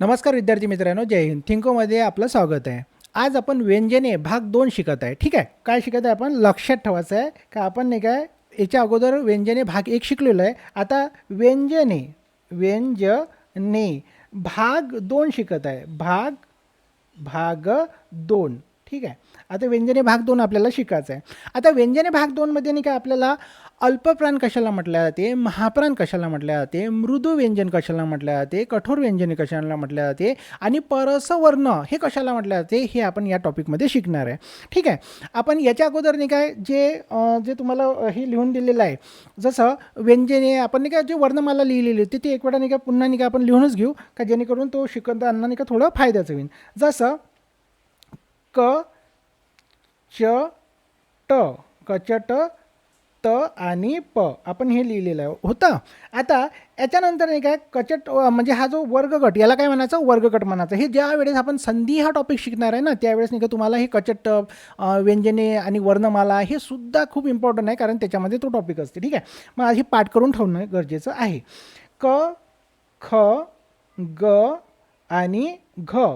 नमस्कार विद्यार्थी मित्रांनो जय हिंद. थिंकोमध्ये आपलं स्वागत आहे. आज आपण व्यंजने भाग दोन शिकत आहे. ठीक आहे? काय शिकत आहे आपण? लक्षात ठेवायचं आहे. का आपण नाही काय याच्या अगोदर व्यंजने भाग एक शिकलेलो आहे. आता व्यंजने व्यंजने भाग दोन शिकत आहे. भाग भाग दोन. ठीक आहे? आता व्यंजने भाग दोन आपल्याला शिकायचं आहे आता व्यंजने भाग दोनमध्ये नाही का आपल्याला अल्पप्राण कशाला म्हटलं जाते महाप्राण कशाला म्हटलं जाते मृदू व्यंजन कशाला म्हटलं जाते कठोर व्यंजने कशाला म्हटल्या जाते आणि परसवर्ण हे कशाला म्हटलं जाते हे आपण या टॉपिकमध्ये शिकणार आहे. ठीक आहे? आपण याच्या अगोदर नाही काय जे जे तुम्हाला हे लिहून दिलेलं आहे जसं व्यंजने आपण नाही का जे वर्णमाला लिहिलेली होती ती एक वेळा नाही का पुन्हा नाही का आपण लिहूनच घेऊ का जेणेकरून तो शिकताना नाही का थोडं फायद्याचं होईल. जसं क च ट कचट त आणि प. आपण हे लिहिलेलं आहे. होतं? आता याच्यानंतर नाही काय कचट म्हणजे हा जो वर्गगट याला काय म्हणायचं? वर्गगट म्हणायचं. हे ज्या वेळेस आपण संधी हा टॉपिक शिकणार आहे ना त्यावेळेस नाही का तुम्हाला हे कचट व्यंजने आणि वर्णमाला हे सुद्धा खूप इम्पॉर्टंट आहे कारण त्याच्यामध्ये तो टॉपिक असते. ठीक आहे? मग हे पाठ करून ठेवणं गरजेचं आहे. क ख ग आणि घ.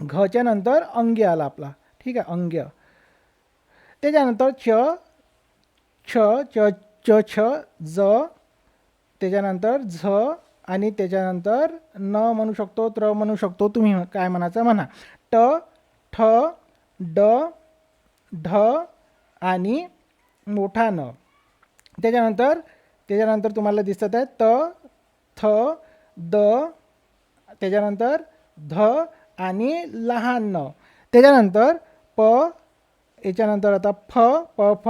घच्या नंतर अंगी आला आपला. ठीक आहे अंग्य त्याच्यानंतर च छ च च छ ज त्याच्यानंतर झ आणि त्याच्यानंतर न म्हणू शकतो त्र म्हणू शकतो तुम्ही काय म्हणायचं म्हणा ट ठ ड ढ आणि मोठा न त्याच्यानंतर त्याच्यानंतर तुम्हाला दिसत आहे त थ द त्याच्यानंतर ध आणि लहान न त्याच्यानंतर प याच्यानंतर आता फ प फ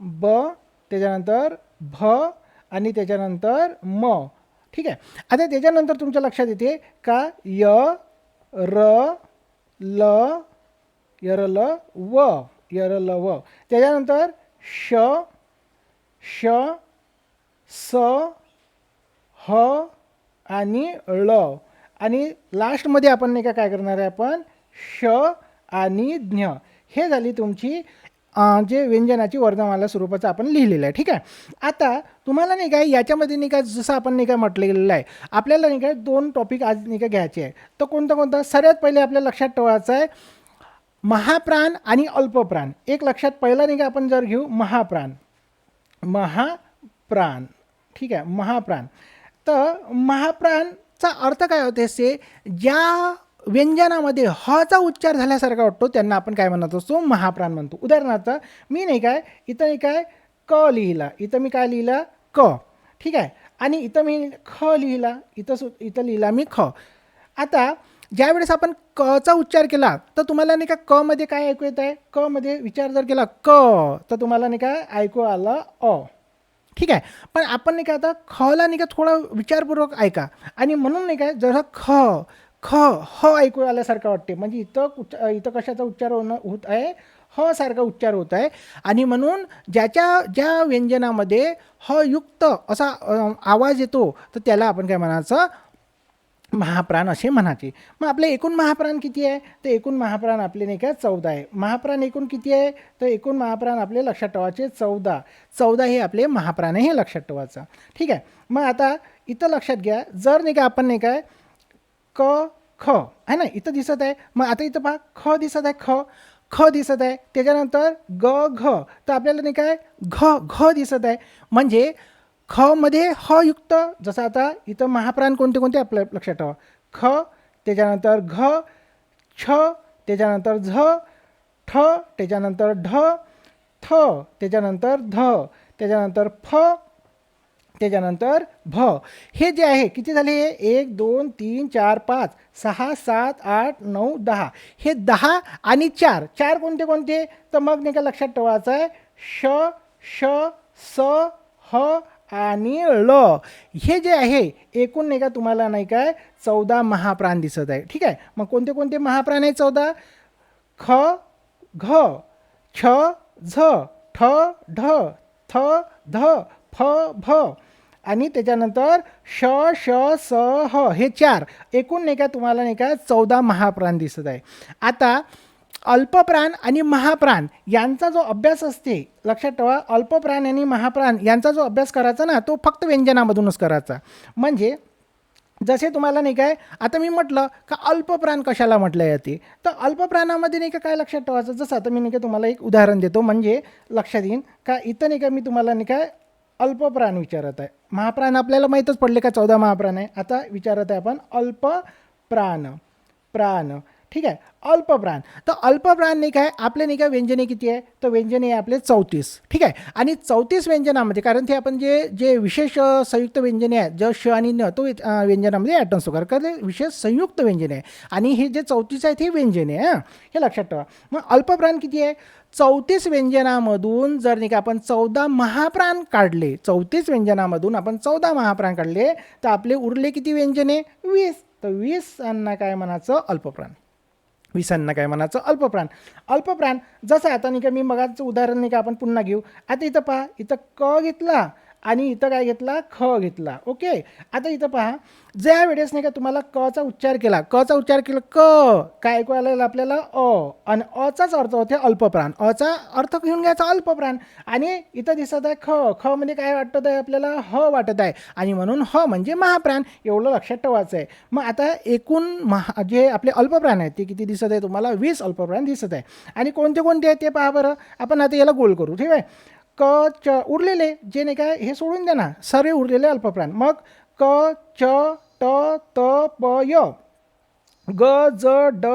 ब त्याच्यानंतर भ आणि त्याच्यानंतर म. ठीक आहे? आता त्याच्यानंतर तुमच्या लक्षात येते का? य र ल यर ल व यर ल व. त्याच्यानंतर श श स ह आणि ळ आणि लास्टमध्ये आपण नाही का काय करणार आहे आपण? श आणि ज्ञ. हे झाली तुमची जे व्यंजनाची वर्णमाला स्वरूपाचं आपण लिहिलेलं आहे. ठीक आहे? आता तुम्हाला नाही काय याच्यामध्ये नाही काय जसं आपण नाही काय म्हटलेलं आहे आपल्याला नाही काय दोन टॉपिक आज नाही घ्यायचे आहे तर कोणतं कोणतं? सर्वात पहिले आपल्या लक्षात ठेवायचं आहे महाप्राण आणि अल्पप्राण. एक लक्षात पहिला नाही का आपण जर घेऊ महाप्राण. महाप्राण. ठीक आहे? महाप्राण. तर महाप्राणचा अर्थ काय होते से ज्या व्यंजनामध्ये हचा उच्चार झाल्यासारखा वाटतो त्यांना आपण काय म्हणत असतो? महाप्राण म्हणतो. उदाहरणार्थ मी नाही काय इथं नाही काय क लिहिला. इथं मी काय लिहिलं? क. ठीक आहे? आणि इथं मी ख लिहिला. इथं सु इथं लिहिला मी ख. आता ज्यावेळेस आपण कचा उच्चार केला तर तुम्हाला नाही का क मध्ये काय ऐकू येत आहे? क मध्ये विचार जर केला क तर तुम्हाला नाही का ऐकू आलं अ. ठीक आहे? पण आपण नाही का आता खला नाही का थोडा विचारपूर्वक ऐका. आणि म्हणून नाही काय जसं ख ख ह ऐकू आल्यासारखं वाटते. म्हणजे इथं उच्च इथं कशाचा उच्चार होणं होत आहे? ह सारखा उच्चार होत आहे. आणि म्हणून ज्याच्या ज्या व्यंजनामध्ये ह युक्त असा आवाज येतो तर त्याला आपण काय म्हणायचं? महाप्राण असे म्हणायचे. मग आपले एकूण महाप्राण किती आहे? तर एकूण महाप्राण आपले नाही का चौदा आहे. महाप्राण एकूण किती आहे? तर एकूण महाप्राण आपले लक्षात ठेवायचे चौदा. चौदा हे आपले महाप्राण आहे हे लक्षात ठेवायचं. ठीक आहे. मग आता इथं लक्षात घ्या. जर नाही का आपण नाही काय क ख. आहे ना? इथं दिसत आहे. मग आता इथं पहा ख दिसत आहे ख. ख दिसत आहे. त्याच्यानंतर ग घ. तर आपल्याला नाही काय? घ घ दिसत आहे. म्हणजे ख मध्ये ह युक्त. जसं आता इथं महाप्राण कोणते कोणते आपल्या लक्षात ठेवा. ख त्याच्यानंतर घ छ त्याच्यानंतर झ ठ त्याच्यानंतर ढ थ त्याच्यानंतर ध त्याच्यानंतर फ त्याच्यानंतर भ. हे जे आहे किती झाले हे? एक दोन तीन चार पाच सहा सात आठ नऊ दहा. हे दहा आणि चार. चार कोणते कोणते? तर मग नाही का लक्षात ठेवायचं आहे. श श स ह आणि ळ. हे जे आहे एकूण नाही का तुम्हाला नाही काय चौदा महाप्राण दिसत आहे. ठीक आहे? मग कोणते कोणते महाप्राण आहे चौदा? ख घ छ झ ठ ढ थ ध फ भ. आणि त्याच्यानंतर श श स ह हे चार. एकूण नाही का तुम्हाला नाही का चौदा महाप्राण दिसत आहे. आता अल्पप्राण आणि महाप्राण यांचा जो अभ्यास असते लक्षात ठेवा अल्पप्राण आणि महाप्राण यांचा जो अभ्यास करायचा ना तो फक्त व्यंजनामधूनच करायचा. म्हणजे जसे तुम्हाला नाही काय आता मी म्हटलं का अल्पप्राण कशाला म्हटलं जाते? तर अल्पप्राणामध्ये नाही का काय लक्षात ठेवायचं? जसं आता मी नाही का तुम्हाला एक उदाहरण देतो. म्हणजे लक्षात येईन का इथं नाही का मी तुम्हाला नाही काय अल्पप्राण विचारत आहे. महाप्राण आपल्याला माहीतच पडले का चौदा महाप्राण आहे? आता विचारत आहे आपण अल्पप्राण. प्राण. ठीक आहे? अल्पप्राण तर अल्पप्राण नाही काय आपले नाही काय व्यंजने किती आहे? तर व्यंजने आहे आपले चौतीस. ठीक आहे? आणि चौतीस व्यंजनामध्ये कारण ते आपण जे जे विशेष संयुक्त व्यंजने आहेत ज श आणि न तो व्यंजनामध्ये ॲड नसतो कारण ते विशेष संयुक्त व्यंजने आहे आणि हे जे चौतीस आहेत हे व्यंजने आहे हां. हे लक्षात ठेवा. मग अल्पप्राण किती आहे? चौतीस व्यंजनामधून जर नाही का आपण चौदा महाप्राण काढले चौतीस व्यंजनामधून आपण चौदा महाप्राण काढले तर आपले उरले किती व्यंजने? वीस. तर वीस यांना काय म्हणायचं? अल्पप्राण विसांना काय म्हणायचं अल्पप्राण. अल्पप्राण जसं आता नाही का मी मगाचं उदाहरण नाही का आपण पुन्हा घेऊ. आता इथं पहा इथं क घेतला. आणि इथं काय घेतला? ख घेतला. ओके? आता इथं पहा. ज्या वेळेस नाही का तुम्हाला कचा उच्चार केला कचा उच्चार केला क काय ऐकू आलेलं आपल्याला? अ. आणि अचाच अर्थ होते अल्पप्राण. अचा अर्थ घेऊन घ्यायचा अल्पप्राण. आणि इथं दिसत आहे ख. ख म्हणजे काय वाटत आहे आपल्याला? ह वाटत आहे. आणि म्हणून ह म्हणजे महाप्राण. एवढं लक्षात ठेवायचं आहे मग आता एकूण महा जे आपले अल्पप्राण आहेत ते किती दिसत आहे तुम्हाला? वीस अल्पप्राण दिसत आहे. आणि कोणते कोणते आहेत ते पहा बरं. आपण आता याला गोल करू. ठीक आहे? क च उरलेले जे नाही काय हे सोडून द्या ना. सर्व उरलेले अल्पप्राण. मग क च ट त प य. ग ज ड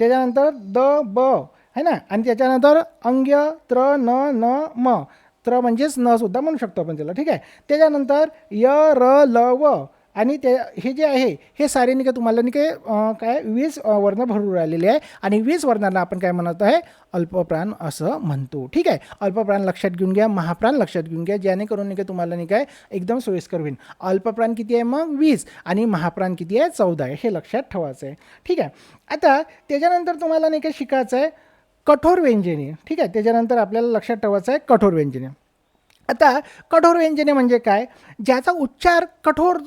त्याच्यानंतर द ब है ना? आणि त्याच्यानंतर अंग्य त्र न न म. त्र म्हणजेच न सुद्धा म्हणू शकतो आपण त्याला ठीक आहे? त्याच्यानंतर य र ल व. आणि ते हे जे आहे हे सारे नाही का तुम्हाला नाही काय काय वीस वर्ण भरून राहिलेले आहे. आणि वीस वर्णांना आपण काय म्हणत आहे? अल्पप्राण असं म्हणतो. ठीक आहे? अल्पप्राण लक्षात घेऊन घ्या. महाप्राण लक्षात घेऊन घ्या. जेणेकरून नाही का तुम्हाला नाही काय एकदम सोयीस्कर होईल अल्पप्राण किती आहे मग? वीस. आणि महाप्राण किती आहे? चौदा आहे. हे लक्षात ठेवायचं आहे ठीक आहे? आता त्याच्यानंतर तुम्हाला नाही काय शिकायचं आहे कठोर व्यंजने. ठीक आहे? त्याच्यानंतर आपल्याला लक्षात ठेवायचं आहे कठोर व्यंजने. आता कठोर व्यंजने म्हणजे काय? ज्याचा उच्चार कठोर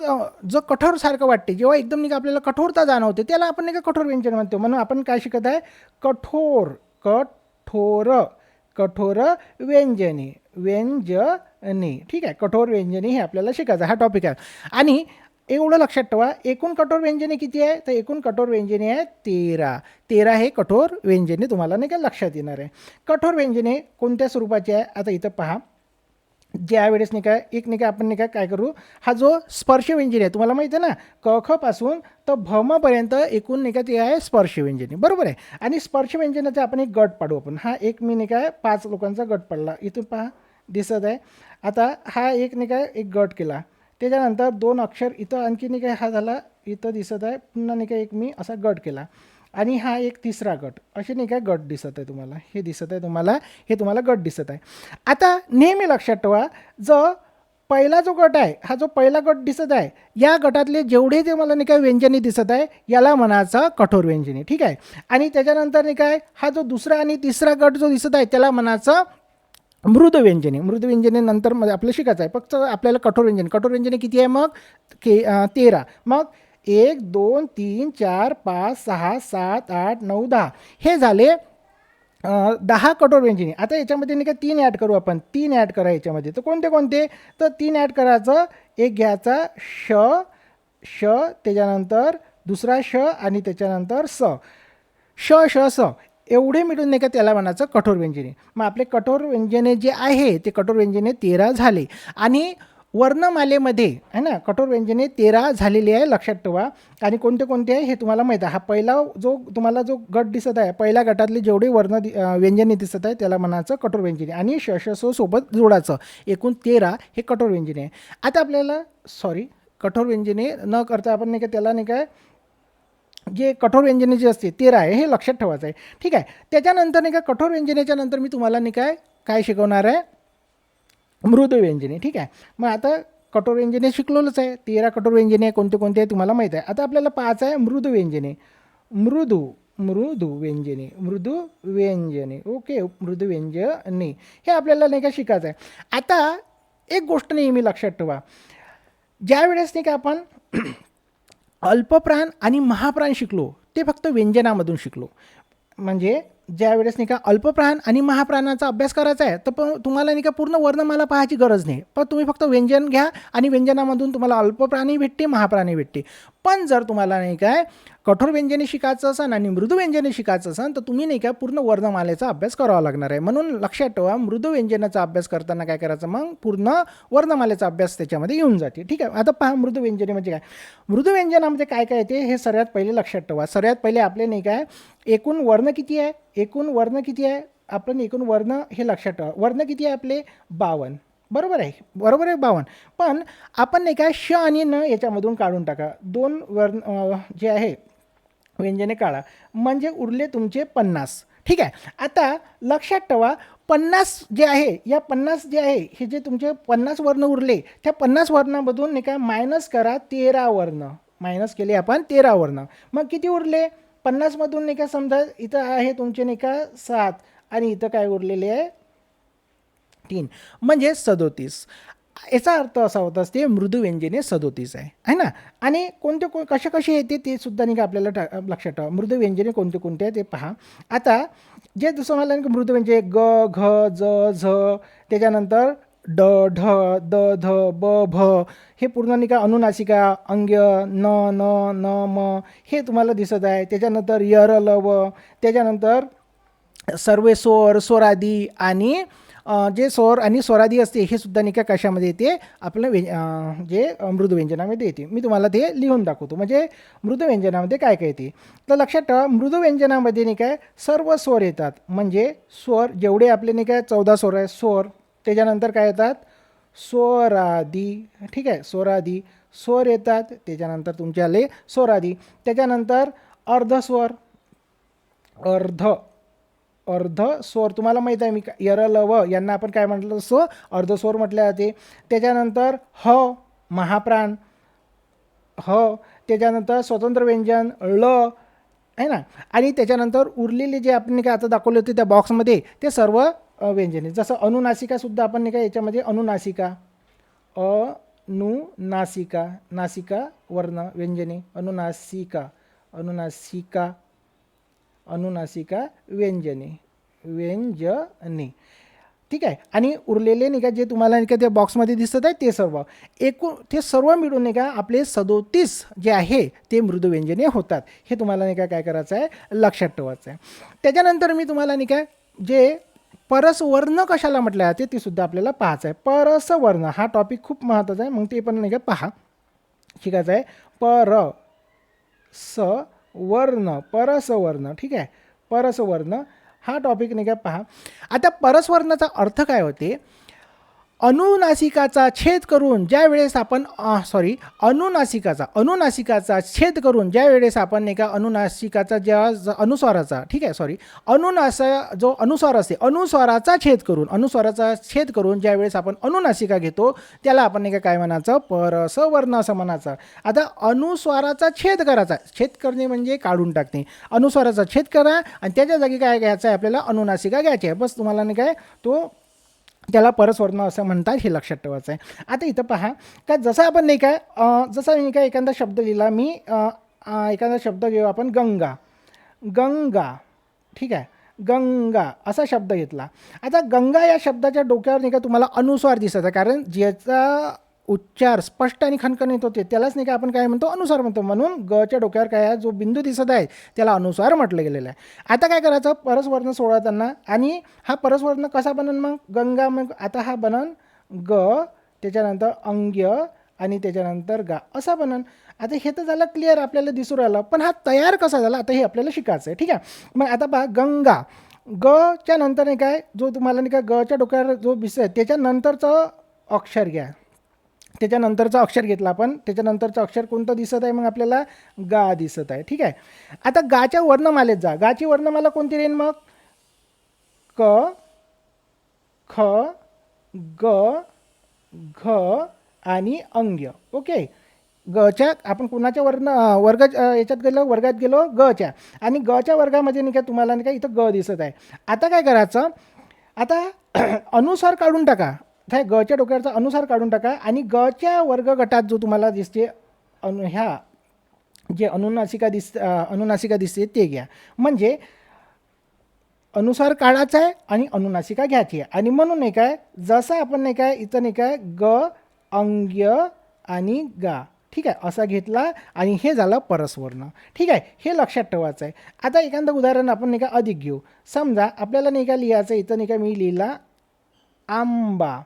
जो कठोरसारखं वाटते जेव्हा एकदम नाही का आपल्याला कठोरता जाणवते त्याला आपण नाही का कठोर व्यंजन म्हणतो. म्हणून आपण काय शिकत आहे? कठोर कठोर कठोर व्यंजने व्यंजने. ठीक आहे कठोर व्यंजने हे आपल्याला शिकायचं हा टॉपिक आहे. आणि एवढं लक्षात ठेवा एकूण कठोर व्यंजने किती आहे? तर एकूण कठोर व्यंजने आहे तेरा. तेरा हे कठोर व्यंजने तुम्हाला नाही का लक्षात येणार आहे. कठोर व्यंजने कोणत्या स्वरूपाची आहे? आता इथं पहा. ज्या वेळेस नाही काय एक नाही काय आपण नाही काय काय करू हा जो स्पर्श व्यंजने आहे तुम्हाला माहिती आहे ना क ख तर भमपर्यंत एकूण नाही का ते आहे स्पर्श व्यंजने बरोबर आहे? आणि स्पर्श व्यंजनाचा आपण एक गट पाडू आपण. हा एक मी नाही काय पाच लोकांचा गट पडला. इथून पहा दिसत आहे. आता हा एक नाही काय एक गट केला. त्याच्यानंतर दोन अक्षर इथं आणखी नाही काय हा झाला इथं दिसत आहे. पुन्हा नाही काय एक मी असा गट केला. आणि हा एक तिसरा गट. असे नाही काय गट दिसत आहे तुम्हाला? हे दिसत आहे तुम्हाला हे तुम्हाला गट दिसत आहे. आता नेहमी लक्षात ठेवा जो पहिला जो गट आहे हा जो पहिला गट दिसत आहे या गटातले जेवढे जे मला नाही काय व्यंजने दिसत आहे याला म्हणायचं कठोर व्यंजने ठीक आहे? आणि त्याच्यानंतर नाही काय हा जो दुसरा आणि तिसरा गट जो दिसत आहे त्याला म्हणायचं मृद व्यंजने. मृद व्यंजने नंतर मग आपलं शिकायचं आहे. फक्त आपल्याला कठोर व्यंजन कठोर व्यंजने किती आहे मग? के तेरा. मग एक दोन तीन चार पाच सहा सात आठ नऊ दहा. हे झाले दहा कठोर व्यंजने. आता याच्यामध्ये नाही का तीन ॲड करू आपण. तीन ॲड करा याच्यामध्ये. तर कोणते कोणते? तर तीन ॲड करायचं. एक घ्यायचा श श त्याच्यानंतर दुसरा श आणि त्याच्यानंतर स. श श स. एवढे मिळून नाही का त्याला म्हणायचं कठोर व्यंजने. मग आपले कठोर व्यंजने जे आहे ते कठोर व्यंजने तेरा झाले. आणि वर्णमालेमध्ये आहे ना? कठोर व्यंजने तेरा झालेली आहे लक्षात ठेवा. आणि कोणते कोणते आहे हे तुम्हाला माहीत आहे. हा पहिला जो तुम्हाला जो गट दिसत आहे पहिल्या गटातले जेवढे वर्ण दि- व्यंजने दिसत आहे त्याला म्हणायचं कठोर व्यंजने. आणि श सोबत जोडायचं. एकूण तेरा हे कठोर व्यंजने आहे. आता आपल्याला सॉरी कठोर व्यंजने न करता आपण नाही का त्याला नाही काय जे कठोर व्यंजने जे असते तेरा आहे हे लक्षात ठेवायचं आहे. ठीक आहे. त्याच्यानंतर नाही का कठोर व्यंजनेच्या नंतर मी तुम्हाला नाही काय काय शिकवणार आहे? मृदव्यंजने ठीक आहे? मग आता कठोर व्यंजने शिकलोच आहे. तेरा कठोर व्यंजने कोणते कोणते आहे तुम्हाला माहीत आहे. आता आपल्याला पाच आहे मृदव्यंजने मृदू मृदू व्यंजने मृदू व्यंजने. ओके मृदू व्यंजने. हे आपल्याला नाही का शिकायचं आहे. आता एक गोष्ट नेहमी लक्षात ठेवा. ज्या वेळेस नाही का आपण अल्पप्राण आणि महाप्राण शिकलो ते फक्त व्यंजनामधून शिकलो. म्हणजे ज्या वेळेस नाही का अल्पप्राण आणि महाप्राणाचा अभ्यास करायचा आहे तर पण तुम्हाला नाही का पूर्ण वर्णमाला पाहायची गरज नाही. पण तुम्ही फक्त व्यंजन घ्या आणि व्यंजनामधून तुम्हाला अल्पप्राणी भेटते महाप्राणी भेटते. पण जर तुम्हाला नाही काय कठोर व्यंजने शिकायचं असेल आणि मृदू व्यंजने शिकायचं असेल तर तुम्ही नाही का पूर्ण वर्णमालेचा अभ्यास करावा लागणार आहे. म्हणून लक्षात ठेवा मृदू व्यंजनाचा अभ्यास करताना काय करायचं? मग पूर्ण वर्णमालेचा अभ्यास त्याच्यामध्ये येऊन जाते. ठीक आहे? आता पहा मृदू व्यंजने म्हणजे काय? मृदू व्यंजनामध्ये काय काय येते हे सर्वात पहिले लक्षात ठेवा. सर्वात पहिले आपले नाही काय एकूण वर्ण किती आहे? एकूण वर्ण किती आहे? आपण एकूण वर्ण हे लक्षात ठेवा. वर्ण किती आहे आपले? बावन्न बरोबर आहे. बरोबर आहे बावन्न पण आपण नाही का श आणि न याच्यामधून काढून टाका. दोन वर्ण जे आहे व्यंजने काढा. म्हणजे उरले तुमचे पन्नास. ठीक आहे? आता लक्षात ठेवा. पन्नास जे आहे या पन्नास जे आहे हे जे तुमचे पन्नास वर्ण उरले त्या पन्नास वर्णामधून नाही का मायनस करा तेरा वर्ण. मायनस केले आपण तेरा वर्ण. मग किती उरले? पन्नासमधून नाही का समजा इथं आहे तुमचे नाही का सात आणि इथं काय उरलेले आहे? तीन. म्हणजे सदोतीस. याचा अर्थ असा होत असते मृदू व्यंजने सदोतीस आहे. है ना? आणि कोणते को कसे कसे येते ते सुद्धा नाही का आपल्याला टा लक्षात ठेवा. मृदू व्यंजने कोणते कोणते आहे ते पहा. आता जे जसं मला मृदू व्यंजने ग घ ज झ त्याच्यानंतर ड ढ द ध ब भ. हे पूर्ण नाही का अनुनासिका अंग्य न न न म हे तुम्हाला दिसत आहे. त्याच्यानंतर यर ल व. त्याच्यानंतर सर्वे स्वर स्वरादी आणि जे स्वर आणि स्वरादी असते हे सुद्धा नाही का कशामध्ये येते? आपलं व्य जे अ, मृदू व्यंजनामध्ये येते. मी तुम्हाला ते लिहून दाखवतो. म्हणजे मृदू व्यंजनामध्ये काय काय येते? तर लक्षात ठेवा मृदू व्यंजनामध्ये नाही काय सर्व स्वर येतात. म्हणजे स्वर जेवढे आपले नाही काय चौदा स्वर आहे स्वर त्याच्यानंतर काय येतात? स्वरादी. ठीक आहे स्वरादी. स्वर येतात त्याच्यानंतर तुमचे आले स्वरादी. त्याच्यानंतर अर्धस्वर. अर्ध. अर्ध स्वर तुम्हाला माहीत आहे मी का- यर ल व यांना आपण काय म्हटलं असं अर्धस्वर म्हटले जाते. त्याच्यानंतर ह महाप्राण. ह त्याच्यानंतर स्वतंत्र व्यंजन ळ आहे ना? आणि त्याच्यानंतर उरलेले जे आपण काय आता दाखवले होते त्या बॉक्समध्ये ते सर्व व्यंजने जसं अनुनासिकासुद्धा आपण नाही का याच्यामध्ये अनुनासिका अनुनासिका नासिका वर्ण व्यंजने अनुनासिका अनुनासिका अनुनासिका व्यंजने व्यंजने. ठीक आहे? आणि उरलेले नाही का जे तुम्हाला नाही का त्या बॉक्समध्ये दिसत आहे ते सर्व. एकूण ते सर्व मिळून नाही का आपले सदोतीस जे आहे ते मृदू व्यंजने होतात. हे तुम्हाला नाही का काय करायचं आहे? लक्षात ठेवायचं आहे. त्याच्यानंतर मी तुम्हाला नाही का जे परसवर्ण कशाला म्हटलं जाते ते सुद्धा आपल्याला पाहायचं आहे. परसवर्ण हा टॉपिक खूप महत्त्वाचा आहे. मग ते पण नाही का पहा. शिकायचं आहे पर स वर्ण परसवर्ण ठीक आहे. परसवर्ण हा टॉपिक नाही का पहा. आता परसवर्णाचा अर्थ काय होते? अनुनासिकाचा छेद करून ज्या वेळेस आपण सॉरी अनुनासिकाचा अनुनासिकाचा छेद करून ज्या वेळेस आपण नाही का अनुनासिकाचा ज्या ज- अनुस्वाराचा ठीक आहे सॉरी अनुनास जो अनुस्वार असते अनुस्वाराचा छेद करून अनुस्वाराचा छेद करून ज्या वेळेस आपण अनुनासिका घेतो त्याला आपण नाही काय म्हणायचं? परसवर्ण असं म्हणायचं आता अनुस्वाराचा छेद करायचा. छेद करणे म्हणजे काढून टाकणे. अनुस्वाराचा छेद करा आणि त्याच्या जागी काय घ्यायचं आहे? आपल्याला अनुनासिका घ्यायची आहे. बस तुम्हाला नाही काय? तो त्याला परस्वर्ण असं म्हणतात हे लक्षात ठेवायचं आहे आता इथं पहा का जसं आपण नाही काय जसा मी काय एखादा शब्द लिहिला मी एखादा शब्द घेऊ आपण गंगा. गंगा ठीक आहे? गंगा असा शब्द घेतला. आता गंगा या शब्दाच्या डोक्यावर नाही का तुम्हाला अनुस्वार दिसत आहे कारण ज्याचा उच्चार स्पष्ट आणि खणखणीत होते. त्यालाच नाही का आपण काय म्हणतो? अनुसार म्हणतो. म्हणून गच्या डोक्यावर काय जो बिंदू दिसत आहे त्याला अनुसार म्हटलं गेलेलं आहे. आता काय करायचं? परसवर्ण सोडवताना आणि हा परस्वर्ण कसा बनन मग? गंगा मग? आता हा बनन ग त्याच्यानंतर अंग्य आणि त्याच्यानंतर गा. असा बनन. आता हे तर झालं क्लिअर आपल्याला दिसू राहिलं. पण हा तयार कसा झाला? आता हे आपल्याला शिकायचं आहे ठीक आहे? मग आता पहा गंगा. गच्या नंतर नाही काय? जो तुम्हाला नाही का गच्या डोक्यावर जो बिस आहे त्याच्यानंतरचं अक्षर घ्या. त्याच्यानंतरचं अक्षर घेतलं आपण. त्याच्यानंतरचं अक्षर कोणतं दिसत आहे? मग आपल्याला गा दिसत आहे. ठीक आहे? आता गाच्या वर्णमालेत जा. गाची वर्णमाला कोणती राहील मग? क ख ग घ आणि अंग्य ओके? गच्या आपण कुणाच्या वर्ण वर्ग याच्यात गेलो? वर्गात गेलो? गच्या. आणि गच्या वर्गामध्ये नाही का तुम्हाला नाही का इथं ग दिसत आहे. आता काय करायचं? आता अनुसार काढून टाका. त्या गच्या डोक्याचा अनुसार काढून टाका आणि गच्या वर्ग गटात जो तुम्हाला दिसते अनु ह्या जे अनुनासिका दिस अनुनासिका दिसते ते घ्या. म्हणजे अनुसार काढायचा आहे आणि अनुनासिका घ्यायची आहे. आणि म्हणून नाही काय जसं आपण नाही काय इथं नाही काय ग अंग्य आणि गा. ठीक आहे? असा घेतला आणि हे झालं परस्वर्ण. ठीक आहे? हे लक्षात ठेवायचं आहे. आता एखादं उदाहरण आपण नाही का अधिक घेऊ. समजा आपल्याला नाही का लिहायचं इथं नाही का मी लिहिला आंबा.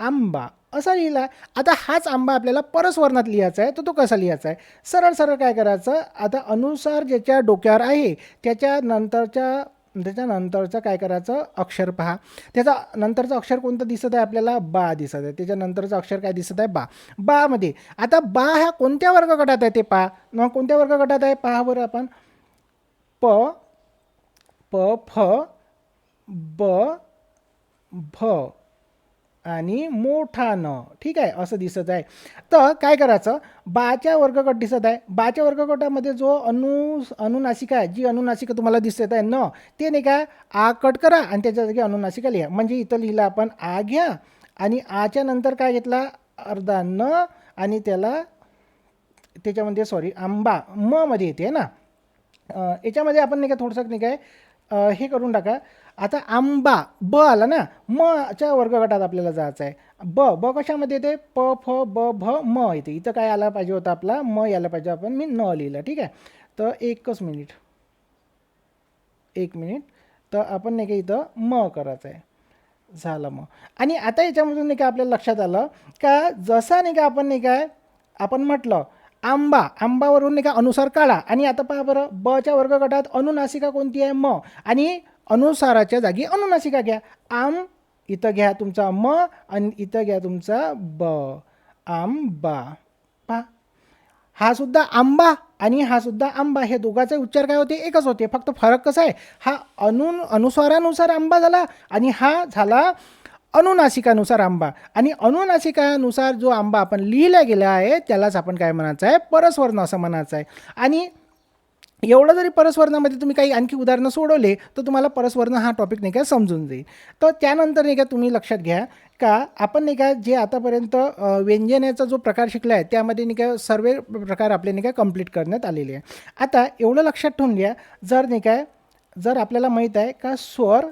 आंबा असा लिहिला. आता हाच आंबा आपल्याला परसवर्णात लिहायचा आहे तर तो कसा लिहायचा आहे? सरळ सरळ काय करायचं? आता अनुसार ज्याच्या डोक्यावर आहे त्याच्या नंतरच्या त्याच्यानंतरचं काय करायचं? अक्षर पहा. त्याचा नंतरचं अक्षर कोणतं दिसत आहे आपल्याला? बा दिसत आहे. त्याच्यानंतरचं अक्षर काय दिसत आहे? बा. बामध्ये. आता बा ह्या कोणत्या वर्गगटात आहे ते पहा. मग कोणत्या वर्गगटात आहे? पहा बरं आपण. प प फ ब भ. आणि मोठा न. ठीक आहे? असं दिसत आहे. तर काय करायचं? बाच्या वर्गगट दिसत आहे. बाच्या वर्गगटामध्ये जो अनु अनुनासिका आहे जी अनुनासिका तुम्हाला दिसत आहे न ते नाही का आ कट करा आणि त्याच्या जागी अनुनासिका लिहा. म्हणजे इथं लिहिलं आपण आ घ्या आणि आच्या नंतर काय घेतला? अर्धा न आणि त्याला त्याच्यामध्ये सॉरी आंबा म मध्ये येते ना? याच्यामध्ये आपण नाही का थोडंसं नाही काय हे करून टाका. आता आंबा ब आला ना? मच्या वर्गगटात आपल्याला जायचं आहे. ब ब कशामध्ये येते? प फ ब भ म येते. इथं काय आला पाहिजे होता आपला? म यायला पाहिजे आपण मी न लिहिलं ठीक आहे? तर एकच मिनिट. एक मिनिट. तर आपण नाही का इथं म करायचं आहे. झालं मग आणि आता याच्यामधून नाही का आपल्याला लक्षात आलं का जसा नाही का आपण नाही काय आपण म्हटलं आंबा आंबावरून नाही का अनुसार काढा. आणि आता पहा बरं बच्या वर्गगटात अनुनासिका कोणती आहे? म. आणि अनुसाराच्या जागी अनुनासिका घ्या. आम इथं घ्या तुमचा म आणि इथं घ्या तुमचा ब. आंबा पा. हा सुद्धा आंबा आणि हा सुद्धा आंबा. हे दोघांचे उच्चार काय होते? एकच होते. फक्त फरक कसा आहे? हा अनु अनुस्वारानुसार आंबा झाला आणि हा झाला अनुनासिकानुसार आंबा. आणि अनुनासिकानुसार जो आंबा आपण लिहिला गेला आहे त्यालाच आपण काय म्हणायचं आहे? परस्वर्ण असं म्हणायचं आहे. आणि एवढं जरी परस्वर्णामध्ये तुम्ही काही आणखी उदाहरणं सोडवले तर तुम्हाला परस्वर्ण हा टॉपिक नाही का समजून जाईल. तर त्यानंतर नाही का तुम्ही लक्षात घ्या का आपण नाही का जे आतापर्यंत व्यंजनाचा जो प्रकार शिकला आहे त्यामध्ये नाही का सर्व प्रकार आपले नाही का कंप्लीट करण्यात आलेले आहे. आता एवढं लक्षात ठेवून घ्या जर नाही काय जर आपल्याला माहीत आहे का स्वर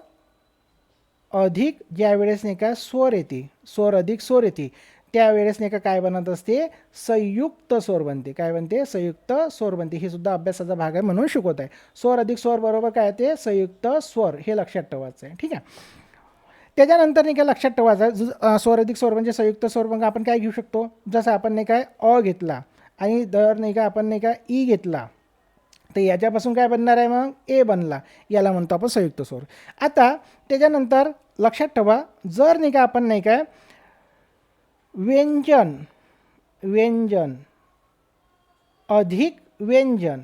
अधिक ज्यावेळेस नाही का स्वर येते स्वर अधिक स्वर येते त्यावेळेस नाही का काय बनत असते? संयुक्त स्वर बनते. काय बनते? संयुक्त स्वर बनते. हे सुद्धा अभ्यासाचा भाग आहे म्हणून शिकवत आहे. स्वर अधिक स्वर बरोबर काय ते संयुक्त स्वर. हे लक्षात ठेवायचं आहे. ठीक आहे? त्याच्यानंतर नाही काय लक्षात ठेवायचं आहे, ज- स्वर अधिक स्वर म्हणजे संयुक्त स्वर मग आपण काय घेऊ शकतो? जसं आपण नाही काय अ घेतला आणि दर नाही का आपण नाही का ई घेतला तर याच्यापासून काय बनणार आहे मग? ए बनला. याला म्हणतो आपण संयुक्त स्वर. आता त्याच्यानंतर लक्षात ठेवा. जर नाही का आपण नाही काय व्यंजन व्यंजन. अधिक व्यंजन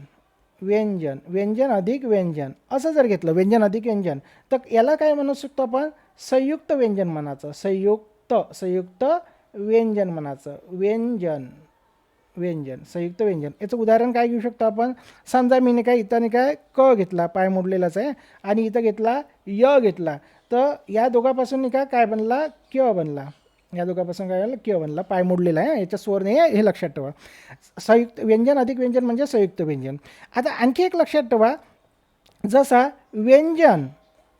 व्यंजन व्यंजन अधिक व्यंजन. असं जर घेतलं व्यंजन अधिक व्यंजन तर याला काय म्हणू शकतो आपण? संयुक्त व्यंजन म्हणायचं. संयुक्त संयुक्त व्यंजन म्हणायचं. व्यंजन व्यंजन संयुक्त व्यंजन. याचं उदाहरण काय घेऊ शकतो आपण? समजा मी नाही काय इथं नाही काय क घेतला पाय मोडलेलाच आहे आणि इथं घेतला य घेतला तर या दोघापासून नाही काय बनला? क्य बनला. या दोघांपासून काय झालं? क्य वनला पाय मोडलेला आहे. याच्या स्वर नाही आहे. हे लक्षात ठेवा. संयुक्त व्यंजन अधिक व्यंजन म्हणजे संयुक्त व्यंजन. आता आणखी एक लक्षात ठेवा. जसा व्यंजन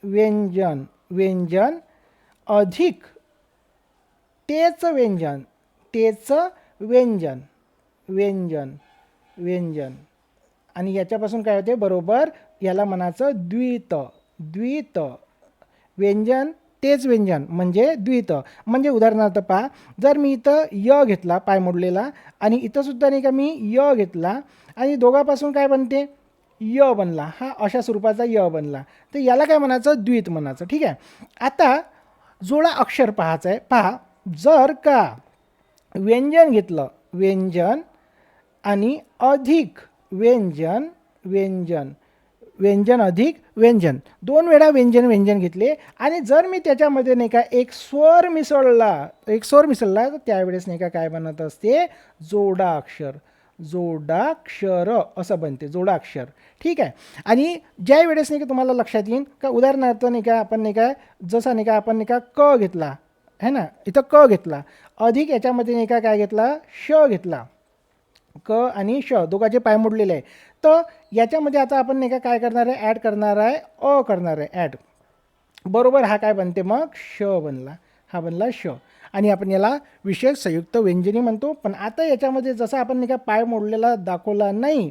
व्यंजन व्यंजन अधिक तेच व्यंजन तेच व्यंजन व्यंजन व्यंजन. आणि याच्यापासून काय होते? बरोबर याला म्हणायचं द्वित द्वित. व्यंजन तेच व्यंजन म्हणजे द्वित. म्हणजे उदाहरणार्थ पहा जर मी इथं य घेतला पाय मोडलेला आणि इथंसुद्धा नाही का मी य घेतला आणि दोघापासून काय बनते? य बनला. हा अशा स्वरूपाचा य बनला. तर याला काय म्हणायचं? द्वित म्हणायचं. ठीक आहे? आता जोडा अक्षर पाहायचं आहे. पहा जर का व्यंजन घेतलं व्यंजन आणि अधिक व्यंजन व्यंजन व्यंजन अधिक व्यंजन. दोन वेळा व्यंजन व्यंजन घेतले आणि जर मी त्याच्यामध्ये नाही का एक स्वर मिसळला एक स्वर मिसळला तर त्यावेळेस नाही का काय बनत असते? जोडाक्षर. जोडाक्षर असं बनते जोडाक्षर. ठीक आहे? आणि ज्या वेळेस नाही का तुम्हाला लक्षात येईल का उदाहरणार्थ नाही का आपण नाही का जसा नाही का आपण नाही का क घेतला है ना? इथं क घेतला. अधिक याच्यामध्ये नाही का काय घेतला? श घेतला. क आणि श दोघांचे पाय मोडलेले आहे. फक्त याच्यामध्ये आता आपण नाही का काय करणार आहे? ॲड करणार आहे. अ करणार आहे. ॲड बरोबर हा काय बनते मग? श बनला. हा बनला श आणि आपण याला विशेष संयुक्त व्यंजनी म्हणतो. पण आता याच्यामध्ये जसा आपण नाही का पाय मोडलेला दाखवला नाही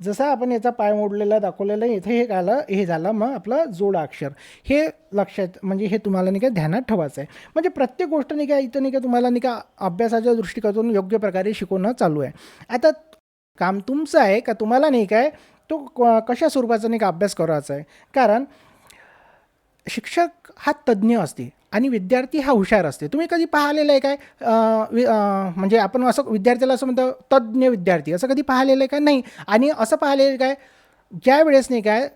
जसा आपण याचा पाय मोडलेला दाखवलेला नाही इथे हे आलं हे झालं मग आपलं जोडाक्षर हे लक्षात म्हणजे हे तुम्हाला नाही का ध्यानात ठेवायचं आहे म्हणजे प्रत्येक गोष्ट नाही का इथं नाही का तुम्हाला नाही का अभ्यासाच्या दृष्टिकोनातून योग्य प्रकारे शिकवणं चालू आहे. आता काम तुमचं आहे का तुम्हाला नाही काय? तो क- कशा स्वरूपाचा नाही का अभ्यास करायचा आहे? कारण शिक्षक हा तज्ज्ञ असते आणि विद्यार्थी हा हुशार असते. तुम्ही कधी पाहिलेलं आहे काय? वि- म्हणजे आपण असं विद्यार्थ्याला असं म्हणतो तज्ज्ञ विद्यार्थी. असं कधी पाहिलेलं आहे का? नाही. आणि असं पाहिलेलं आहे काय? ज्या वेळेस नाही काय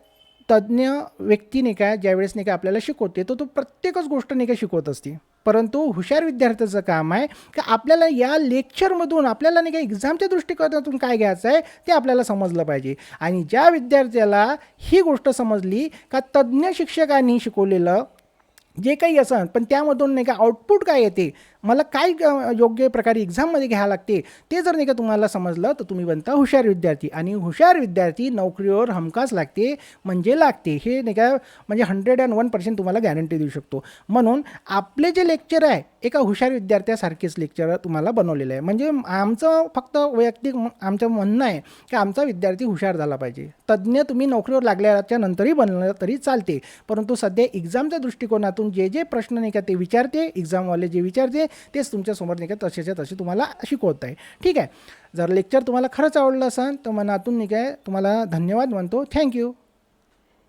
तज्ज्ञ व्यक्तीने काय ज्यावेळेस नाही काय आपल्याला शिकवते तर तो प्रत्येकच गोष्ट नाही काय शिकवत असते. परंतु हुशार विद्यार्थ्याचं काम आहे की आपल्याला या लेक्चरमधून आपल्याला नाही का एक्झामच्या दृष्टिकोनातून काय घ्यायचं आहे ते आपल्याला समजलं पाहिजे. आणि ज्या विद्यार्थ्याला ही गोष्ट समजली का तज्ज्ञ शिक्षकांनी शिकवलेलं जे काही असं पण त्यामधून नाही का आउटपुट काय येते मला काय योग्य प्रकारे एक्झाममध्ये घ्यावं लागते ते जर नाही का तुम्हाला समजलं तर तुम्ही बनता हुशार विद्यार्थी. आणि हुशार विद्यार्थी नोकरीवर हमखास लागते म्हणजे लागते. हे नाही का म्हणजे हंड्रेड अँड वन पर्सेंट तुम्हाला गॅरंटी देऊ शकतो. म्हणून आपले जे लेक्चर आहे एका हुशार विद्यार्थ्यासारखेच लेक्चर तुम्हाला बनवलेलं आहे. म्हणजे आमचं फक्त वैयक्तिक आमचं म्हणणं आहे की आमचा विद्यार्थी हुशार झाला पाहिजे. तज्ज्ञ तुम्ही नोकरीवर लागल्याच्या नंतरही बनलं तरी चालते. परंतु सध्या एक्झामच्या दृष्टिकोनातून जे जे प्रश्न नाही का ते विचारते एक्झामवाले जे विचारते तेच तुमच्यासमोर नाही का तसेच्या तसे तुम्हाला शिकवत आहे ठीक आहे. जर लेक्चर तुम्हाला खरंच आवडलं असेल तर मनातून नाही काय तुम्हाला धन्यवाद म्हणतो. थँक्यू